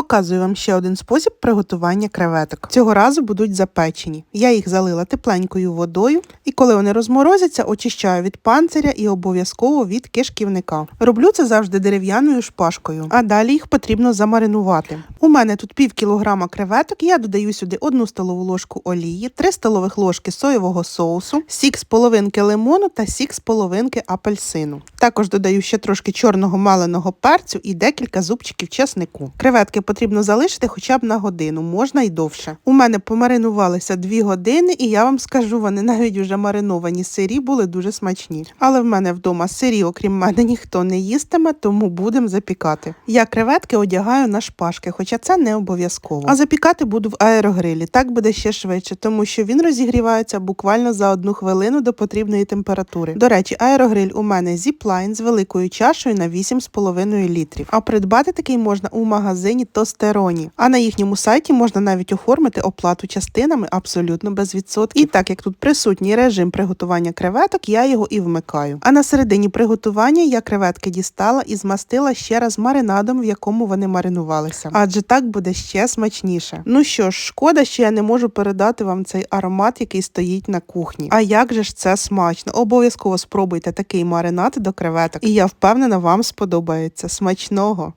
Показую вам ще один спосіб приготування креветок. Цього разу будуть запечені. Я їх залила тепленькою водою, і коли вони розморозяться, очищаю від панциря і обов'язково від кишківника. Роблю це завжди дерев'яною шпажкою, а далі їх потрібно замаринувати. У мене тут пів кілограма креветок. Я додаю сюди одну столову ложку олії, 3 столових ложки соєвого соусу, сік з половинки лимону та сік з половинки апельсину. Також додаю ще трошки чорного маленого перцю і декілька зубчиків чеснику. Креветки потрібно залишити хоча б на годину, можна й довше. У мене помаринувалися 2 години, і я вам скажу, вони навіть вже мариновані сирі були дуже смачні. Але в мене вдома сирі, окрім мене, ніхто не їстиме, тому будемо запікати. Я креветки одягаю на шпажки, хоча це не обов'язково. А запікати буду в аерогрилі. Так буде ще швидше, тому що він розігрівається буквально за одну хвилину до потрібної температури. До речі, аерогриль у мене Zipline з великою чашею на 8,5 літрів. А придбати такий можна у магазині Тостероні. А на їхньому сайті можна навіть оформити оплату частинами абсолютно без відсотків. І так як тут присутній режим приготування креветок, я його і вмикаю. А на середині приготування я креветки дістала і змастила ще раз маринадом, в якому вони маринувалися. Адже так буде ще смачніше. Ну що ж, шкода, що я не можу передати вам цей аромат, який стоїть на кухні. А як же ж це смачно? Обов'язково спробуйте такий маринад до креветок, і я впевнена, вам сподобається. Смачного!